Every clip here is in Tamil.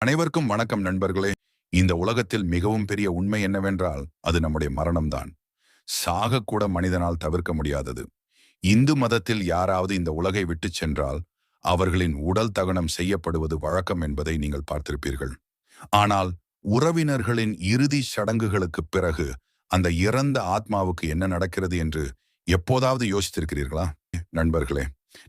அனைவருக்கும் வணக்கம் நண்பர்களே. இந்த உலகத்தில் மிகவும் பெரிய உண்மை என்னவென்றால் அது நம்முடைய மரணம்தான். சாகக்கூட மனிதனால் தவிர்க்க முடியாதது. இந்து மதத்தில் யாராவது இந்த உலகை விட்டுச் சென்றால் அவர்களின் உடல் தகனம் செய்யப்படுவது வழக்கம் என்பதை நீங்கள் பார்த்திருப்பீர்கள். ஆனால் உறவினர்களின் இறுதி சடங்குகளுக்குப் பிறகு அந்த இறந்த ஆத்மாவுக்கு என்ன நடக்கிறது என்று எப்போதாவது யோசித்திருக்கிறீர்களா? நண்பர்களே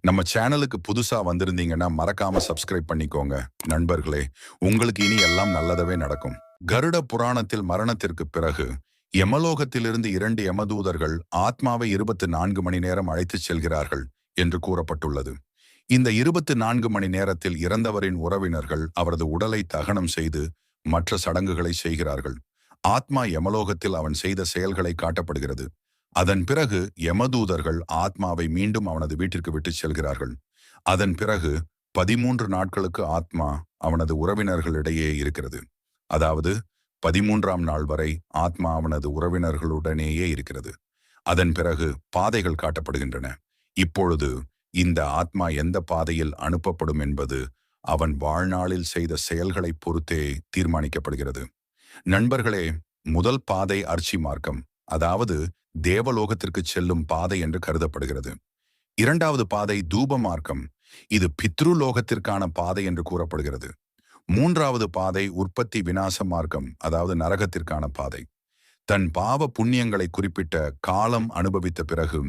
நம்ம சேனலுக்கு புதுசா வந்திருந்தீங்கன்னா மறக்காம சப்ஸ்கிரைப் பண்ணிக்கோங்க. நண்பர்களே உங்களுக்கு இனி எல்லாம் நல்லதவே நடக்கும். கருட புராணத்தில் மரணத்திற்கு பிறகு யமலோகத்திலிருந்து இரண்டு யமதூதர்கள் ஆத்மாவை இருபத்தி நான்கு மணி நேரம் அழைத்துச் செல்கிறார்கள் என்று கூறப்பட்டுள்ளது. இந்த இருபத்தி நான்கு மணி நேரத்தில் இறந்தவரின் உறவினர்கள் அவரது உடலை தகனம் செய்து மற்ற சடங்குகளை செய்கிறார்கள். ஆத்மா யமலோகத்தில் அவன் செய்த செயல்களை காட்டப்படுகிறது. அதன் பிறகு யமதூதர்கள் ஆத்மாவை மீண்டும் அவனது வீட்டிற்கு விட்டுச் செல்கிறார்கள். அதன் பிறகு பதிமூன்று நாட்களுக்கு ஆத்மா அவனது உறவினர்களிடையே இருக்கிறது. அதாவது பதிமூன்றாம் நாள் வரை ஆத்மா அவனது உறவினர்களுடனேயே இருக்கிறது. அதன் பிறகு பாதைகள் காட்டப்படுகின்றன. இப்பொழுது இந்த ஆத்மா எந்த பாதையில் அனுப்பப்படும் என்பது அவன் வாழ்நாளில் செய்த செயல்களைப் பொறுத்தே தீர்மானிக்கப்படுகிறது. நண்பர்களே முதல் பாதை அர்ச்சி மார்க்கம். அதாவது தேவலோகத்திற்கு செல்லும் பாதை என்று கருதப்படுகிறது. இரண்டாவது பாதை தூப மார்க்கம் இது பித்ருலோகத்திற்கான பாதை என்று கூறப்படுகிறது. மூன்றாவது பாதை உற்பத்தி விநாச மார்க்கம் அதாவது நரகத்திற்கான பாதை. தன் பாவ புண்ணியங்களை குறிப்பிட்ட காலம் அனுபவித்த பிறகு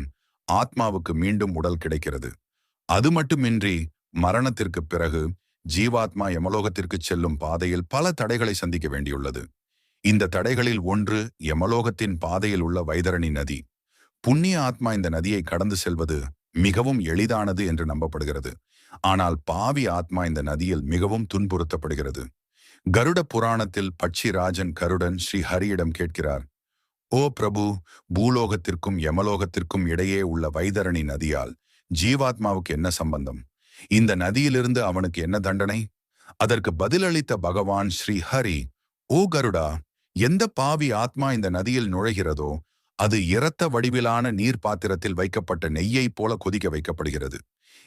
ஆத்மாவுக்கு மீண்டும் உடல் கிடைக்கிறது. அது மட்டுமின்றி மரணத்திற்கு பிறகு ஜீவாத்மா யமலோகத்திற்கு செல்லும் பாதையில் பல தடைகளை சந்திக்க வேண்டியுள்ளது. இந்த தடைகளில் ஒன்று யமலோகத்தின் பாதையில் உள்ள வைதரணி நதி. புண்ணிய ஆத்மா இந்த நதியை கடந்து செல்வது மிகவும் எளிதானது என்று நம்பப்படுகிறது. ஆனால் பாவி ஆத்மா இந்த நதியில் மிகவும் துன்புறுத்தப்படுகிறது. கருட புராணத்தில் பட்சிராஜன் கருடன் ஸ்ரீ ஹரியிடம் கேட்கிறார் ஓ பிரபு பூலோகத்திற்கும் யமலோகத்திற்கும் இடையே உள்ள வைதரணி நதியால் ஜீவாத்மாவுக்கு என்ன சம்பந்தம்? இந்த நதியிலிருந்து அவனுக்கு என்ன தண்டனை? அதற்கு பதிலளித்த பகவான் ஸ்ரீ ஹரி ஓ கருடா எந்த பாவி ஆத்மா இந்த நதியில் நுழைகிறதோ அது இரத்த வடிவிலான நீர் பாத்திரத்தில் வைக்கப்பட்ட நெய்யைப் போல கொதிக்க வைக்கப்படுகிறது.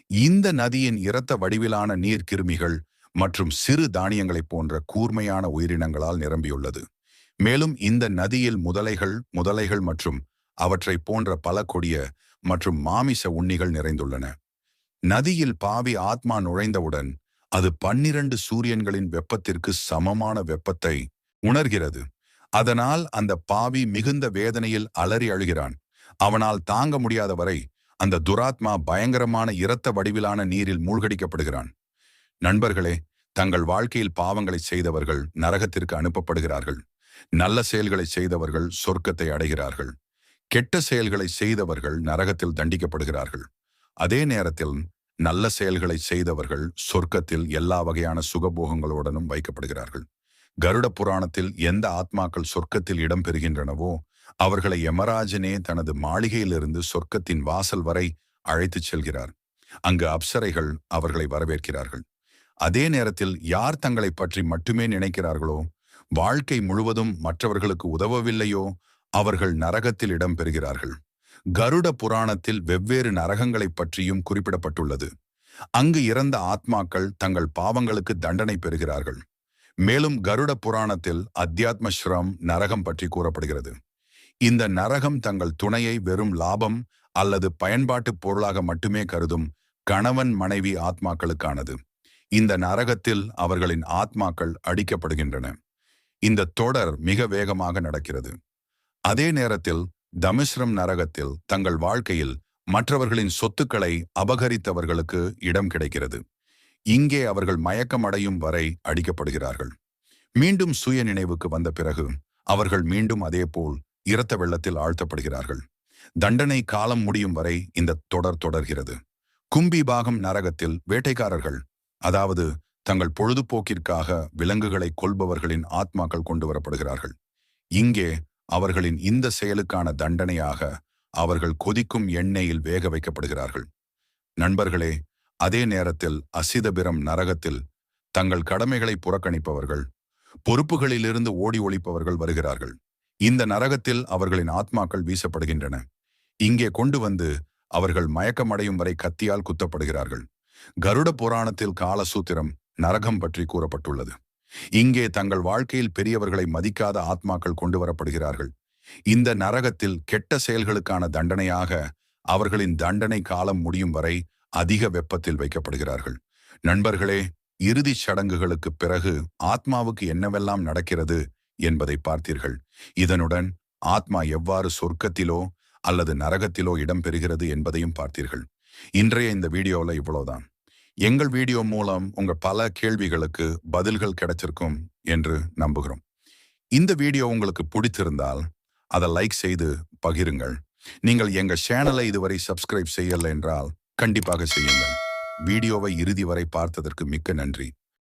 இந்த நதியின் இரத்த வடிவிலான நீர் கிருமிகள் மற்றும் சிறு தானியங்களைப் போன்ற கூர்மையான உயிரினங்களால் நிரம்பியுள்ளது. மேலும் இந்த நதியில் முதலைகள் முதலைகள் மற்றும் அவற்றை போன்ற பல கொடிய மற்றும் மாமிச உண்ணிகள் நிறைந்துள்ளன. நதியில் பாவி ஆத்மா நுழைந்தவுடன் அது பன்னிரண்டு சூரியன்களின் வெப்பத்திற்கு சமமான வெப்பத்தை உணர்கிறது. அதனால் அந்த பாவி மிகுந்த வேதனையில் அலறி அழுகிறான். அவனால் தாங்க முடியாத வரை அந்த துராத்மா பயங்கரமான இரத்த வடிவிலான நீரில் மூழ்கடிக்கப்படுகிறான். நண்பர்களே தங்கள் வாழ்க்கையில் பாவங்களை செய்தவர்கள் நரகத்திற்கு அனுப்பப்படுகிறார்கள். நல்ல செயல்களை செய்தவர்கள் சொர்க்கத்தை அடைகிறார்கள். கெட்ட செயல்களை செய்தவர்கள் நரகத்தில் தண்டிக்கப்படுகிறார்கள். அதே நேரத்தில் நல்ல செயல்களை செய்தவர்கள் சொர்க்கத்தில் எல்லா வகையான சுகபோகங்களுடனும் வைக்கப்படுகிறார்கள். கருட புராணத்தில் எந்த ஆத்மாக்கள் சொர்க்கத்தில் இடம்பெறுகின்றனவோ அவர்களை யமராஜனே தனது மாளிகையிலிருந்து சொர்க்கத்தின் வாசல் வரை அழைத்துச் செல்கிறார். அங்கு அப்சரைகள் அவர்களை வரவேற்கிறார்கள். அதே நேரத்தில் யார் தங்களை பற்றி மட்டுமே நினைக்கிறார்களோ வாழ்க்கை முழுவதும் மற்றவர்களுக்கு உதவவில்லையோ அவர்கள் நரகத்தில் இடம்பெறுகிறார்கள். கருட புராணத்தில் வெவ்வேறு நரகங்களைப் பற்றியும் குறிப்பிடப்பட்டுள்ளது. அங்கு இறந்த ஆத்மாக்கள் தங்கள் பாவங்களுக்கு தண்டனை பெறுகிறார்கள். மேலும் கருட புராணத்தில் அத்தியாத்ம ஸ்ரம் நரகம் பற்றி கூறப்படுகிறது. இந்த நரகம் தங்கள் துணையை வெறும் லாபம் அல்லது பயன்பாட்டு பொருளாக மட்டுமே கருதும் கணவன் மனைவி ஆத்மாக்களுக்கானது. இந்த நரகத்தில் அவர்களின் ஆத்மாக்கள் அடிக்கப்படுகின்றன. இந்த தொடர் மிக வேகமாக நடக்கிறது. அதே நேரத்தில் தமிஸ்ரம் நரகத்தில் தங்கள் வாழ்க்கையில் மற்றவர்களின் சொத்துக்களை அபகரித்தவர்களுக்கு இடம் கிடைக்கிறது. இங்கே அவர்கள் மயக்கமடையும் வரை அடிக்கப்படுகிறார்கள். மீண்டும் சுய நினைவுக்கு வந்த பிறகு அவர்கள் மீண்டும் அதேபோல் இரத்த வெள்ளத்தில் ஆழ்த்தப்படுகிறார்கள். தண்டனை காலம் முடியும் வரை இந்த தொடர் தொடர்கிறது. கும்பி பாகம் நரகத்தில் வேட்டைக்காரர்கள் அதாவது தங்கள் பொழுதுபோக்கிற்காக விலங்குகளை கொல்பவர்களின் ஆத்மாக்கள் கொண்டு வரப்படுகிறார்கள். இங்கே அவர்களின் இந்த செயலுக்கான தண்டனையாக அவர்கள் கொதிக்கும் எண்ணெயில் வேக வைக்கப்படுகிறார்கள். நண்பர்களே அதே நேரத்தில் அசிதபிரம் நரகத்தில் தங்கள் கடமைகளை புறக்கணிப்பவர்கள் பொறுப்புகளிலிருந்து ஓடி ஒழிப்பவர்கள் வருகிறார்கள். இந்த நரகத்தில் அவர்களின் ஆத்மாக்கள் வீசப்படுகின்றன. இங்கே கொண்டு வந்து அவர்கள் மயக்கமடையும் வரை கத்தியால் குத்தப்படுகிறார்கள். கருட புராணத்தில் காலசூத்திரம் நரகம் பற்றி கூறப்பட்டுள்ளது. இங்கே தங்கள் வாழ்க்கையில் பெரியவர்களை மதிக்காத ஆத்மாக்கள் கொண்டு வரப்படுகிறார்கள். இந்த நரகத்தில் கெட்ட செயல்களுக்கான தண்டனையாக அவர்களின் தண்டனை காலம் முடியும் வரை அதிக வெப்பத்தில் வைக்கப்படுகிறார்கள். நண்பர்களே இறுதிச் சடங்குகளுக்கு பிறகு ஆத்மாவுக்கு என்னவெல்லாம் நடக்கிறது என்பதை பார்த்தீர்கள். இதனுடன் ஆத்மா எவ்வாறு சொர்க்கத்திலோ அல்லது நரகத்திலோ இடம் பெறுகிறது என்பதையும் பார்த்தீர்கள். இன்றைய இந்த வீடியோவில் இவ்வளவுதான் எங்கள் வீடியோ மூலம் உங்கள் பல கேள்விகளுக்கு பதில்கள் கிடைச்சிருக்கும் என்று நம்புகிறோம். இந்த வீடியோ உங்களுக்கு பிடித்திருந்தால் அதை லைக் செய்து பகிருங்கள். நீங்கள் எங்க சேனலை இதுவரை சப்ஸ்கிரைப் செய்யல என்றால் கண்டிப்பாக செய்யுங்கள். வீடியோவை இறுதி வரை பார்த்ததற்கு மிக்க நன்றி.